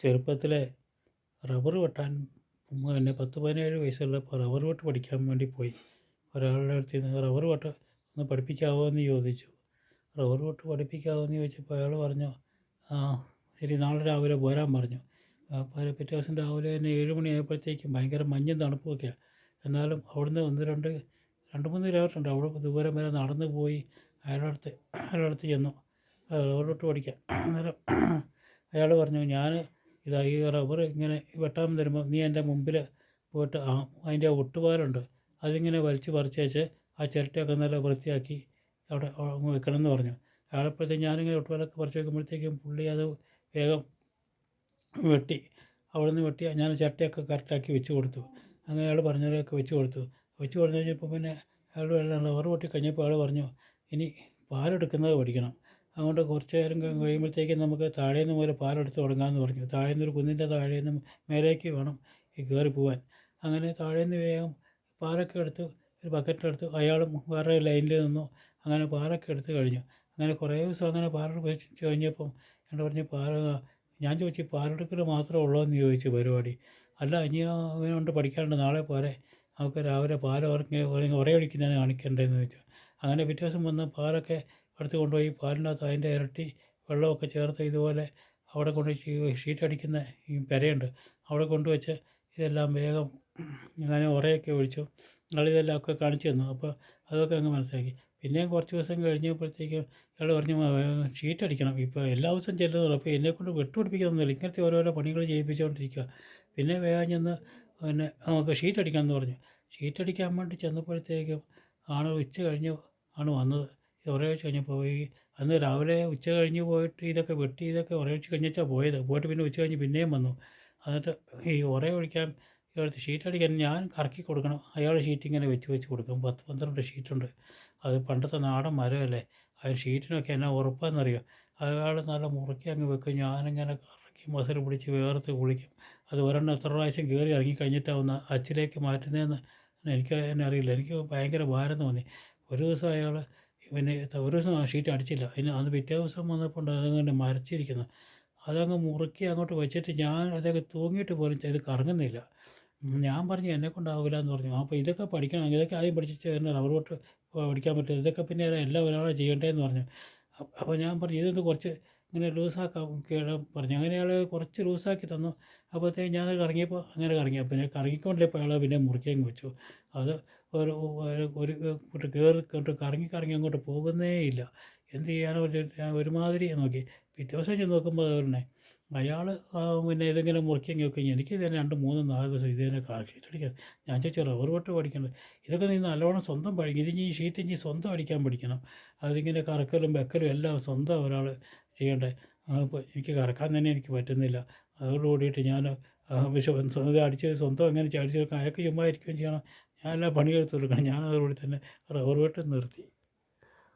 ചെറുപ്പത്തിലെ റബ്ബർ വെട്ടാൻ പിന്നെ പത്ത് പതിനേഴ് വയസ്സുള്ളപ്പോൾ റബ്ബർ വെട്ട് പഠിക്കാൻ വേണ്ടി പോയി. ഒരാളുടെ അടുത്ത് നിന്ന് റബ്ബർ വെട്ട് ഒന്ന് പഠിപ്പിക്കാമോ എന്ന് ചോദിച്ചു. റബ്ബർ വെട്ട് പഠിപ്പിക്കാമോ എന്ന് ചോദിച്ചപ്പോൾ അയാൾ പറഞ്ഞു ആ ശരി നാളെ രാവിലെ പോരാൻ പറഞ്ഞു. പിറ്റേ ദിവസം രാവിലെ തന്നെ ഏഴ് മണിയായപ്പോഴത്തേക്കും ഭയങ്കര മഞ്ഞും തണുപ്പുമൊക്കെയാണ് എന്നാലും അവിടുന്ന് ഒന്ന് രണ്ട് രണ്ട് മൂന്ന് കിലോമീറ്റർ ഉണ്ട്. അവിടെ ദൂരം വരെ നടന്ന് പോയി അയാളുടെ അടുത്ത് അയാളുടെ അടുത്ത് ചെന്നു. റബ്ബർ വെട്ട് പഠിക്കാൻ. അന്നേരം അയാൾ പറഞ്ഞു ഞാൻ ഇതാ ഈ റബ്ബർ ഇങ്ങനെ വെട്ടാൻ തരുമ്പോൾ നീ എന്റെ മുമ്പിൽ പോയിട്ട് ആ അതിന്റെ ഒട്ടുപാലുണ്ട് അതിങ്ങനെ വലിച്ച് പറിച്ചേച്ച് ആ ചിരട്ടയൊക്കെ നല്ല വൃത്തിയാക്കി അവിടെ വെക്കണം എന്ന് പറഞ്ഞു. അയാളപ്പോഴത്തേക്കും ഞാനിങ്ങനെ ഒട്ടുപാലൊക്കെ പറിച്ച് വെക്കുമ്പോഴത്തേക്കും പുള്ളി അത് വേഗം വെട്ടി. അവിടെ നിന്ന് വെട്ടി ഞാൻ ചിരട്ടയൊക്കെ കറക്റ്റാക്കി വെച്ച് കൊടുത്തു. അങ്ങനെ അയാൾ പറഞ്ഞവരെയൊക്കെ വെച്ച് കൊടുത്തു. വെച്ച് കൊടുത്തു കഴിഞ്ഞപ്പോൾ പിന്നെ അയാൾ വെള്ളം റബ്ബർ വെട്ടി കഴിഞ്ഞപ്പോൾ അയാൾ പറഞ്ഞു ഇനി പാലെടുക്കുന്നത് പഠിക്കണം. അതുകൊണ്ട് കുറച്ച് നേരം കഴിയുമ്പോഴത്തേക്കും നമുക്ക് താഴേന്ന് മുതൽ പാലെടുത്ത് തുടങ്ങാമെന്ന് പറഞ്ഞു. താഴേന്ന് നിന്നൊരു കുന്നിന്റെ താഴേന്ന് മേലേക്ക് വേണം ഈ കയറി പോകാൻ അങ്ങനെ താഴേന്ന് വേഗം പാലൊക്കെ എടുത്ത് ഒരു ബക്കറ്റിലെടുത്ത് അയാളും വേറെ ലൈനിൽ നിന്നു. അങ്ങനെ പാലൊക്കെ എടുത്ത് കഴിഞ്ഞു. അങ്ങനെ കുറേ ദിവസം അങ്ങനെ പാലെടുത്ത് വെച്ച് കഴിഞ്ഞപ്പം എന്നോട് പറഞ്ഞു പാല ഞാൻ ചോദിച്ചു പാലെടുക്കൽ മാത്രമേ ഉള്ളൂ എന്ന് ചോദിച്ചു പരിപാടി. അല്ല ഇനി ഇവനുണ്ട് പഠിക്കാനുണ്ട് നാളെ പോരെ. നമുക്ക് രാവിലെ പാൽ ഉറങ്ങി ഉറയൊഴിക്കുന്നത് കാണിക്കണ്ടേന്ന് ചോദിച്ചു. അങ്ങനെ പിറ്റേ ദിവസം വന്ന് പാലൊക്കെ എടുത്ത് കൊണ്ടുപോയി പാലിനകത്ത് അതിന്റെ ഇരട്ടി വെള്ളമൊക്കെ ചേർത്ത് ഇതുപോലെ അവിടെ കൊണ്ട് ഷീറ്റ് അടിക്കുന്ന ഈ പെരയുണ്ട്. അവിടെ കൊണ്ടുവച്ച് ഇതെല്ലാം വേഗം അങ്ങനെ ഉറയൊക്കെ ഒഴിച്ചു. ഞങ്ങളിതെല്ലാം ഒക്കെ കാണിച്ചു തന്നു. അപ്പോൾ അതൊക്കെ അങ്ങ് മനസ്സിലാക്കി. പിന്നെയും കുറച്ച് ദിവസം കഴിഞ്ഞപ്പോഴത്തേക്കും ഇയാൾ പറഞ്ഞു ഷീറ്റ് അടിക്കണം ഇപ്പോൾ എല്ലാ ദിവസവും ചെല്ലുന്നുള്ളൂ. അപ്പോൾ എന്നെക്കൊണ്ട് വെട്ടുപിടിപ്പിക്കുന്നൊന്നുമില്ല. ഇങ്ങനത്തെ ഓരോരോ പണികൾ ചെയ്യിപ്പിച്ചുകൊണ്ടിരിക്കുക പിന്നെ വേഗം ചെന്ന് പിന്നെ നമുക്ക് ഷീറ്റ് എന്ന് പറഞ്ഞു. ഷീറ്റ് അടിക്കാൻ വേണ്ടി ചെന്നപ്പോഴത്തേക്കും ആണ് ഉച്ച കഴിഞ്ഞ് ആണ് വന്നത്. ഒരാഴ്ച കഴിഞ്ഞപ്പോൾ പോയി അന്ന് രാവിലെ ഉച്ച കഴിഞ്ഞ് പോയിട്ട് ഇതൊക്കെ വെട്ടി ഇതൊക്കെ ഒരാഴ്ച കഴിഞ്ഞാൽ പോയത്. പോയിട്ട് പിന്നെ ഉച്ച കഴിഞ്ഞ് പിന്നെയും വന്നു. എന്നിട്ട് ഈ ഉറ ഒഴിക്കാൻ ഇവിടുത്തെ ഷീറ്റ് അടിക്കാൻ ഞാൻ കറക്കി കൊടുക്കണം. അയാൾ ഷീറ്റ് ഇങ്ങനെ വെച്ച് വെച്ച് കൊടുക്കും. പത്ത് പന്ത്രണ്ട് ഷീറ്റുണ്ട് അത് പണ്ടത്തെ നാടൻ മരമല്ലേ? ആ ഷീറ്റിനൊക്കെ എന്നാ ഉറപ്പാണെന്നറിയോ അയാൾ നല്ല മുറുക്കി അങ്ങ് വെക്കും. ഞാനിങ്ങനെ കറക്കി മസിൽ പിടിച്ച് വേർത്ത് കുളിക്കും. അത് ഒരെണ്ണം എത്ര പ്രാവശ്യം കയറി ഇറങ്ങി കഴിഞ്ഞിട്ടാവുന്ന അച്ചിലേക്ക് മാറ്റുന്നതെന്ന് എനിക്ക് എന്നെ അറിയില്ല. എനിക്ക് ഭയങ്കര ഭാരം തോന്നി. ഒരു ദിവസം അയാൾ പിന്നെ ഒരു ദിവസം ആ ഷീറ്റ് അടിച്ചില്ല. അതിന് അന്ന് പിറ്റേ ദിവസം വന്നപ്പോൾ ഉണ്ട് അതങ്ങനെ മരച്ചിരിക്കുന്നു. അതങ്ങ് മുറുക്കി അങ്ങോട്ട് വെച്ചിട്ട് ഞാൻ അതൊക്കെ തൂങ്ങിയിട്ട് പോലും ഇത് കറങ്ങുന്നില്ല. ഞാൻ പറഞ്ഞു എന്നെ കൊണ്ടാവില്ല എന്ന് പറഞ്ഞു. അപ്പോൾ ഇതൊക്കെ പഠിക്കണം. ഇതൊക്കെ ആദ്യം പഠിച്ച് തന്നെ റബ്ബർ ബോട്ട് പഠിക്കാൻ പറ്റും. ഇതൊക്കെ പിന്നെ എല്ലാം ഒരാളെ ചെയ്യണ്ടേന്ന് പറഞ്ഞു. അപ്പോൾ ഞാൻ പറഞ്ഞു ഇതൊന്ന് കുറച്ച് ഇങ്ങനെ ലൂസാക്കാം കേടാൻ പറഞ്ഞു അങ്ങനെ അയാൾ കുറച്ച് ലൂസാക്കി തന്നു. അപ്പോഴത്തേക്ക് ഞാൻ കറങ്ങിയപ്പോൾ അങ്ങനെ കറങ്ങി. പിന്നെ കറങ്ങിക്കൊണ്ടിപ്പോൾ അയാൾ പിന്നെ മുറിക്കേങ്ങ് വെച്ചു. അത് ഒരു ഒരു കൂട്ട് കയറി കൊണ്ട് കറങ്ങി കറങ്ങി അങ്ങോട്ട് പോകുന്നേ ഇല്ല. എന്ത് ചെയ്യാനോ ഒരുമാതിരി നോക്കി. പിറ്റേ ദിവസം ചെന്ന് നോക്കുമ്പോൾ അത് തന്നെ. അയാൾ പിന്നെ ഏതെങ്കിലും മുറിക്കെങ്കിൽ ഒക്കെ എനിക്ക് തന്നെ രണ്ട് മൂന്ന് നാല് ദിവസം ഇത് തന്നെ കാർ ഷീറ്റ് അടിക്കാൻ. ഞാൻ ചോദിച്ചു റബ്ബർ വട്ട് പഠിക്കണം ഇതൊക്കെ നീ നല്ലോണം സ്വന്തം പഠിക്കും. ഇത് ഈ ഷീറ്റ് ഇനി സ്വന്തം അടിക്കാൻ പഠിക്കണം. അതിങ്ങനെ കറക്കലും വെക്കലും എല്ലാം സ്വന്തം ഒരാൾ ചെയ്യണ്ടേ? അപ്പോൾ എനിക്ക് കറക്കാൻ തന്നെ എനിക്ക് പറ്റുന്നില്ല. അതോട് കൂടിയിട്ട് ഞാൻ പക്ഷേ ഇത് അടിച്ച് സ്വന്തം എങ്ങനെ അടിച്ച് അയാൾക്ക് ചുമ്മാ ഇരിക്കുകയും ചെയ്യണം. ഞാൻ എല്ലാ പണിയെടുത്ത് കൊടുക്കണം. ഞാൻ അതോടുകൂടി തന്നെ റബ്ബർ വെട്ട് നിർത്തി.